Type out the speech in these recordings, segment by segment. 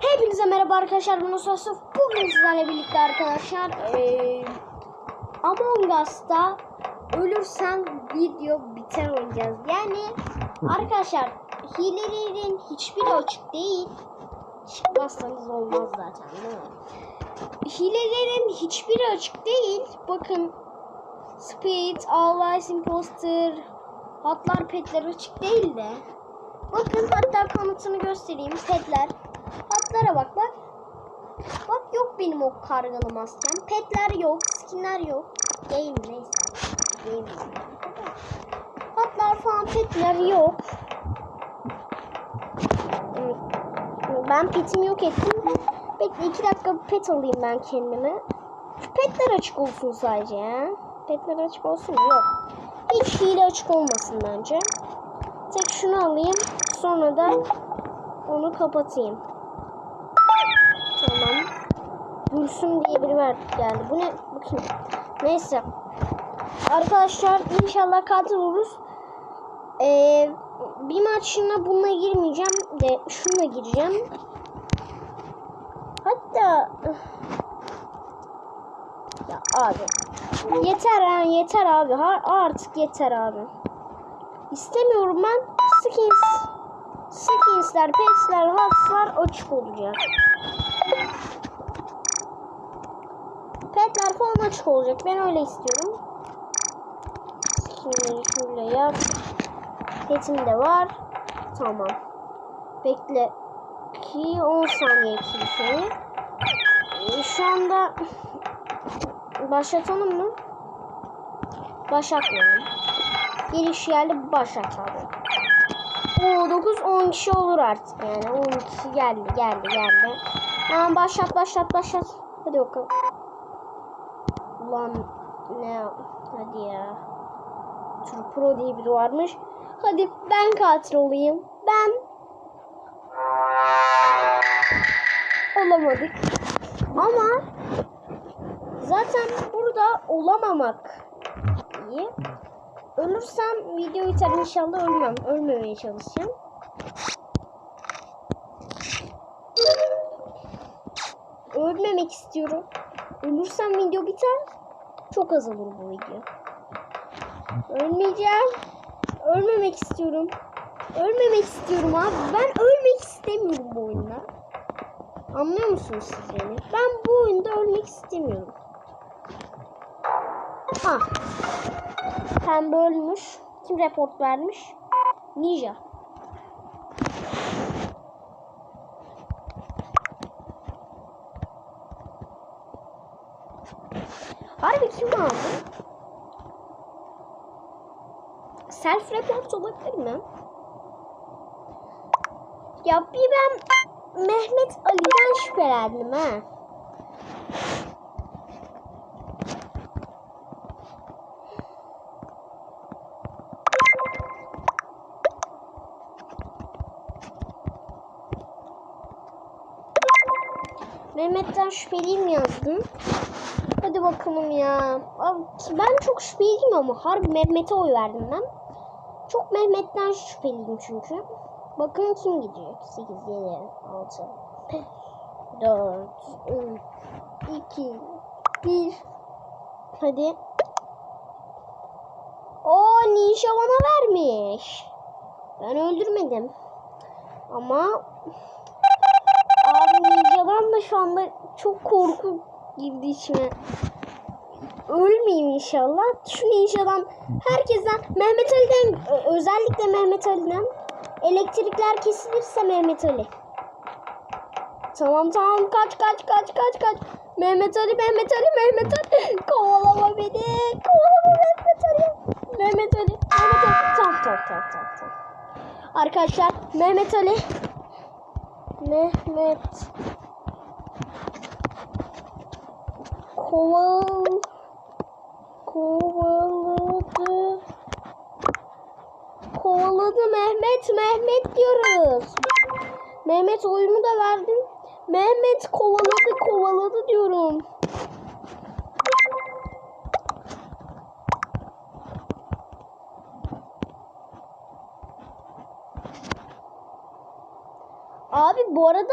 Hepinize merhaba arkadaşlar. Ben Osasuf. Bugün sizlerle birlikte arkadaşlar eee Among Us'ta ölürsen video biter oynayacağız. Yani arkadaşlar hilelerin hiçbiri açık değil. Çıkmazsanız olmaz zaten değil mi? Hilelerin hiçbiri açık değil. Bakın Speed, Always Imposter, Hatlar petler açık değil de. Bakın hatta kanıtını göstereyim. Petler. Hatlara bak bak. Bak yok benim o kargalı maskem. Petler yok. Skinler yok. Game neyse. Game. Hatlar falan petler yok. Ben petimi yok ettim. Bekle iki dakika pet alayım ben kendime. Petler açık olsun sadece ya. Petler açık olsun? Yok. Hiç hile açık olmasın bence. Tek şunu alayım. Sonra da onu kapatayım. Tamam. Gülsüm diye biri var geldi. Bu ne? Bakayım. Neyse. Arkadaşlar inşallah katil oluruz. Ee, bir maçına bununla girmeyeceğim de şununla gireceğim. Hatta ya abi yeter ha yeter abi ha, artık yeter abi. İstemiyorum ben skins skinsler, petsler, hatslar açık olacak. Petler falan açık olacak. Ben öyle istiyorum. Skinleri şöyle yap. Petim de var. Tamam. Bekle. Ki 10 saniye kiliseni. Ee, Şu anda başlatalım mı? Başlatmayalım. Giriş yerli başlat abi. Oo 9 10 kişi olur artık yani. 10 kişi geldi geldi geldi. Hemen başlat başlat başlat. Hadi bakalım. Ulan ne hadi ya. Tur Pro diye biri varmış. Hadi ben katil olayım. Ben olamadık. Ama zaten burada olamamak iyi. Ölürsem video biter inşallah ölmem. Ölmemeye çalışacağım. Ölmemek istiyorum. Ölürsem video biter. Çok az olur bu video. Ölmeyeceğim. Ölmemek istiyorum. Ölmemek istiyorum abi. Ben ölmek istemiyorum bu oyunda. Anlıyor musunuz siz beni? Ben bu oyunda ölmek istemiyorum. Ah. Pembe ölmüş. Kim report vermiş? Ninja. Harbi kim aldı? Self report olabilir mi? Ya bir ben Mehmet Ali'den şüphelendim ha. Mehmet'ten şüpheliyim yazdım. Hadi bakalım ya. Abi, ben çok şüpheliyim ama harbi Mehmet'e oy verdim ben. Çok Mehmet'ten şüpheliyim çünkü. Bakın kim gidiyor? 8, 7, 6, 4, 3, 2, 1. Hadi. O ninja bana vermiş. Ben öldürmedim. Ama Abi ninjadan da şu anda çok korku girdi içime. Ölmeyeyim inşallah. Şu ninjadan herkesten Mehmet Ali'den özellikle Mehmet Ali'den elektrikler kesilirse Mehmet Ali. Tamam tamam kaç kaç kaç kaç kaç. Mehmet Ali Mehmet Ali Mehmet Ali. Kovalama beni. Kovalama Mehmet Ali. Mehmet Ali. Mehmet Ali. Tamam tamam tamam tamam. tamam. Arkadaşlar Mehmet Ali Mehmet koval kovaladı kovaladı Mehmet Mehmet diyoruz. Mehmet oyumu da verdim. Mehmet kovaladı kovaladı diyorum. Abi bu arada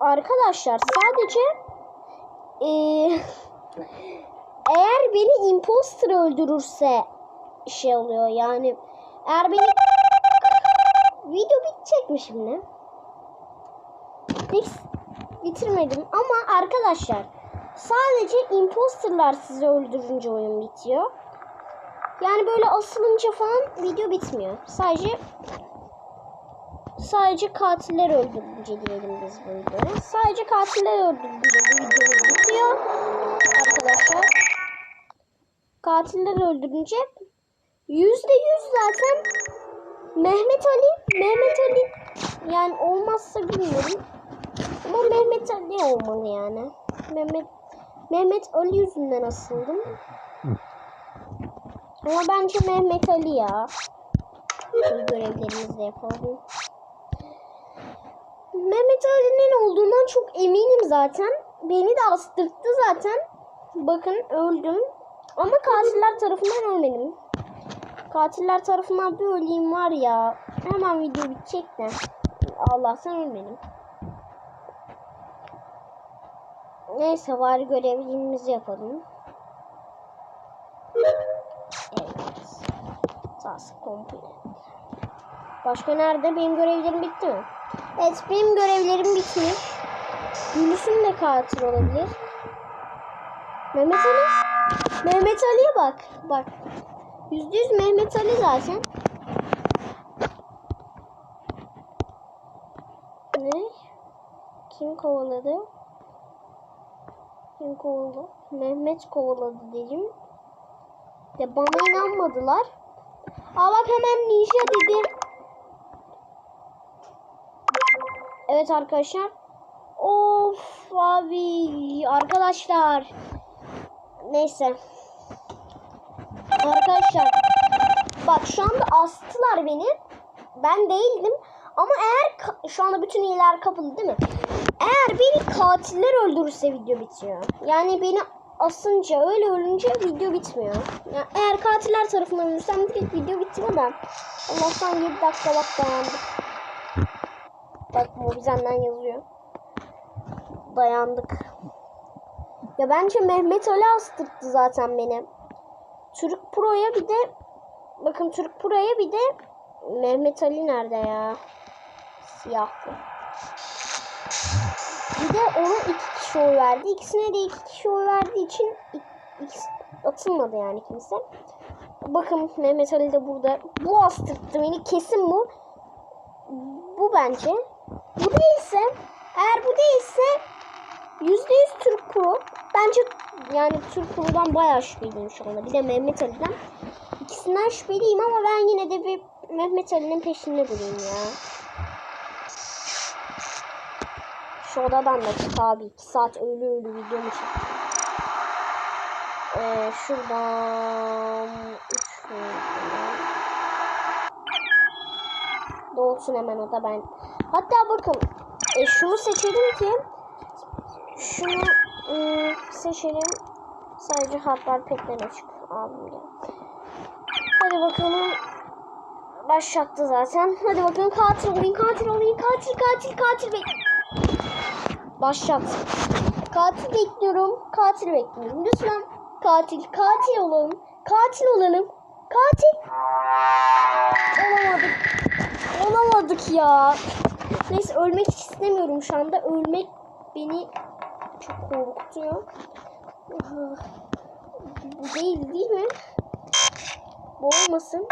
arkadaşlar sadece eee, eğer beni imposter öldürürse şey oluyor yani eğer beni video bitecek mi şimdi? Hiç bitirmedim ama arkadaşlar sadece imposterlar sizi öldürünce oyun bitiyor. Yani böyle asılınca falan video bitmiyor. Sadece sadece katiller öldürünce diyelim biz bu videoyu. Sadece katiller öldürünce bu videomuz bitiyor. Arkadaşlar. Katiller öldürünce yüzde yüz zaten Mehmet Ali Mehmet Ali yani olmazsa bilmiyorum. Ama Mehmet Ali olmalı yani. Mehmet Mehmet Ali yüzünden asıldım. Ama bence Mehmet Ali ya. Şimdi görevlerimizi yapalım. Mehmet Ali'nin olduğundan çok eminim zaten. Beni de astırttı zaten. Bakın öldüm. Ama katiller tarafından ölmedim. Katiller tarafından bir öleyim var ya. Hemen video bitecek de. Allah'tan ölmedim. Neyse bari görevlerimizi yapalım. Evet. Task complete. Başka nerede? Benim görevlerim bitti mi? Evet benim görevlerim bitmiş. Gülüşüm de katil olabilir. Mehmet Ali. Mehmet Ali'ye bak. Bak. Yüzde yüz Mehmet Ali zaten. Ne? Kim kovaladı? Kim kovaladı? Mehmet kovaladı dedim. Ya bana inanmadılar. Aa bak hemen ninja dedi. Evet arkadaşlar. Of abi arkadaşlar. Neyse. Arkadaşlar. Bak şu anda astılar beni. Ben değildim. Ama eğer şu anda bütün iyiler kapalı değil mi? Eğer beni katiller öldürürse video bitiyor. Yani beni asınca öyle ölünce video bitmiyor. Yani eğer katiller tarafından ölürsem direkt video bitiyor da. Allah'tan 7 dakika bak dayandık. Mobizen'den yazıyor. Dayandık. Ya bence Mehmet Ali astırttı zaten beni. Türk Pro'ya bir de bakın Türk Pro'ya bir de Mehmet Ali nerede ya? Siyahlı. Bir de ona iki kişi oy verdi. İkisine de iki kişi oy verdiği için ik- ikisi atılmadı yani kimse. Bakın Mehmet Ali de burada. Bu astırttı beni. Kesin bu. Bu bence. Bu değilse eğer bu değilse yüzde yüz Türk Pro. Bence yani Türk Pro'dan bayağı şüpheliyim şu anda. Bir de Mehmet Ali'den. İkisinden şüpheliyim ama ben yine de bir Mehmet Ali'nin peşinde durayım ya. Şu odadan da çık abi. 2 saat ölü ölü videomu çek. Ee, şuradan 3 Dolsun hemen o da ben. Hatta bakın e, şunu seçelim ki şunu ıı, seçelim. Sadece hatlar petler açık. Abim ya. Hadi bakalım. Başlattı zaten. Hadi bakalım katil olayım, katil olayım, katil, katil, katil bek. Başlat. Katil bekliyorum, katil bekliyorum. Lütfen katil, katil olalım, katil olalım, katil. Olamadık. Olamadık ya. Neyse ölmek istemiyorum şu anda. Ölmek beni çok korkutuyor. Bu değil değil mi? Bu olmasın.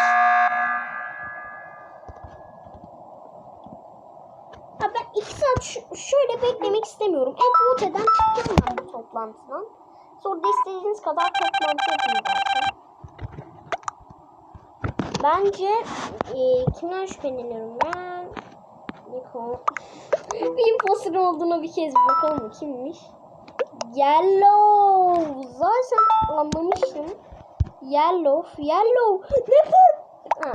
Ha ben iki saat şöyle beklemek istemiyorum. Upload eden çıkacağım ben bu toplantıdan. Sonra da istediğiniz kadar toplantı yapın zaten. Bence e, kimden şüpheleniyorum ben? Niko. bir imposter olduğuna bir kez bakalım? Kimmiş? Yellow. Zaten anlamıştım. Yellow. Yellow. Ne purple? Ha,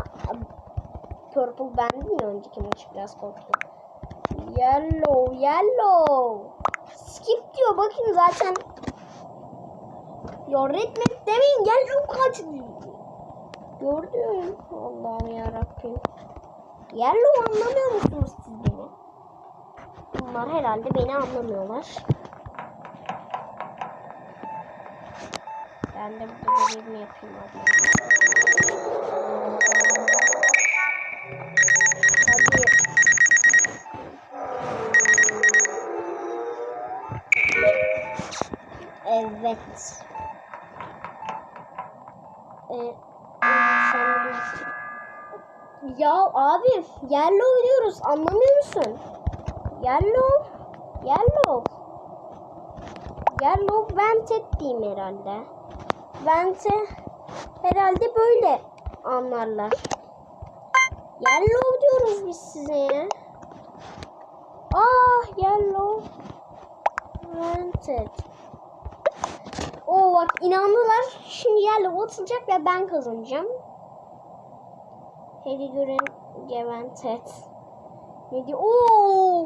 purple bendim ya önceki maç biraz korktum. Yellow. Yellow. Skip diyor bakın zaten. Ya red map demeyin. Yellow kaç. Gördüm. Allah'ım yarabbim. Yellow anlamıyor musunuz siz beni? Bunlar herhalde beni anlamıyorlar. Ben de burada görevimi yapayım hadi. Hadi. Evet. Ee, ya abi yellow diyoruz anlamıyor musun? Yellow. Yellow. Yellow vented diyeyim herhalde. Vente herhalde böyle anlarlar. Yellow diyoruz biz size. Ah yellow. Vented. Oo bak inandılar. Şimdi yellow atılacak ve ben kazanacağım. Hadi görün Gevented. Ne diyor? Oo!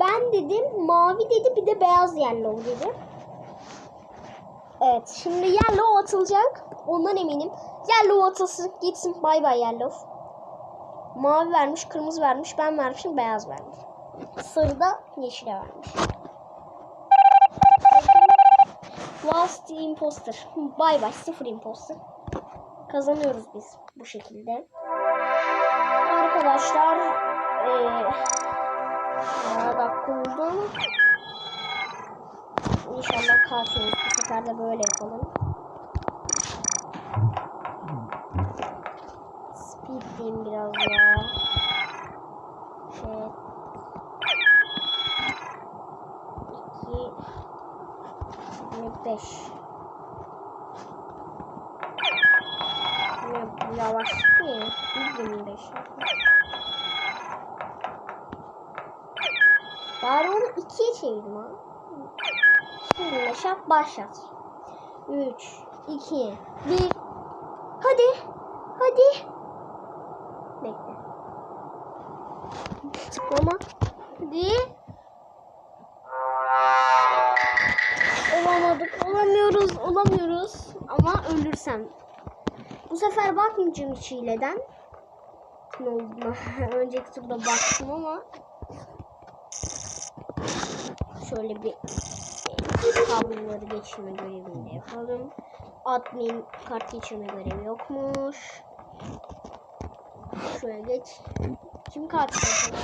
Ben dedim mavi dedi bir de beyaz yellow dedi. Evet şimdi yellow atılacak. Ondan eminim. Yellow atılsın gitsin. Bay bay yellow. Mavi vermiş, kırmızı vermiş, ben vermişim, beyaz vermiş. Sarı da yeşile vermiş. Last imposter. Bay bay sıfır imposter. Kazanıyoruz biz bu şekilde. Arkadaşlar bayağı dakika oldu. İnşallah kalkıyoruz. Bu sefer de böyle yapalım. Speed diyeyim biraz ya. Şey. İki. Beş. Yavaş? 125. Bari onu ikiye çevirdim ha. Şimdi meşap başlat. 3, 2, 1. Hadi. Hadi. Bekle. Tıklama. Hadi. Olamadık. Olamıyoruz. Olamıyoruz. Ama ölürsem. Bu sefer bakmayacağım hiç hileden. Ne olduğuna. Önceki turda baktım ama. Şöyle bir kabloları geçirme görevini de yapalım. Admin kart geçirme görevi yokmuş. Şöyle geç. Kim kart geçiyor?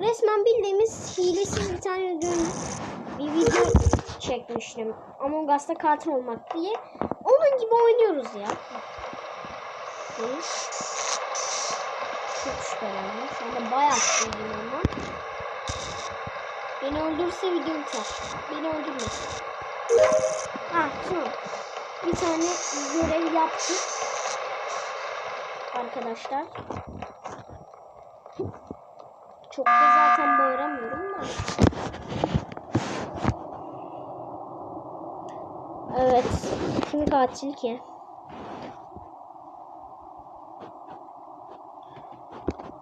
Resmen bildiğimiz hilesiz bir tane dün bir video çekmiştim. Among Us'ta katil olmak diye. Onun gibi oynuyoruz ya. Çok şüphelendim. Sen de bayağı sevdin ama. Beni öldürse video biter. Beni öldürmesin. Ha tamam. Bir tane görev yaptık. Arkadaşlar. Çok da zaten bağıramıyorum da. Evet. Kim katil ki?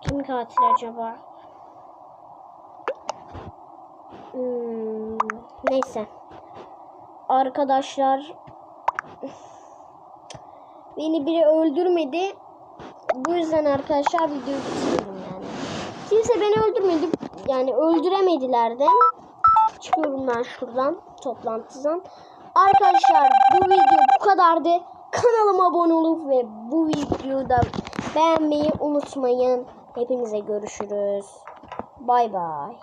Kim katil acaba? Hmm, neyse. Arkadaşlar beni biri öldürmedi. Bu yüzden arkadaşlar videoyu bitiriyorum yani. Kimse beni öldürmedi. Yani öldüremediler de. Çıkıyorum ben şuradan toplantıdan. Arkadaşlar bu video bu kadardı. Kanalıma abone olup ve bu videoyu da beğenmeyi unutmayın. Hepinize görüşürüz. Bay bay.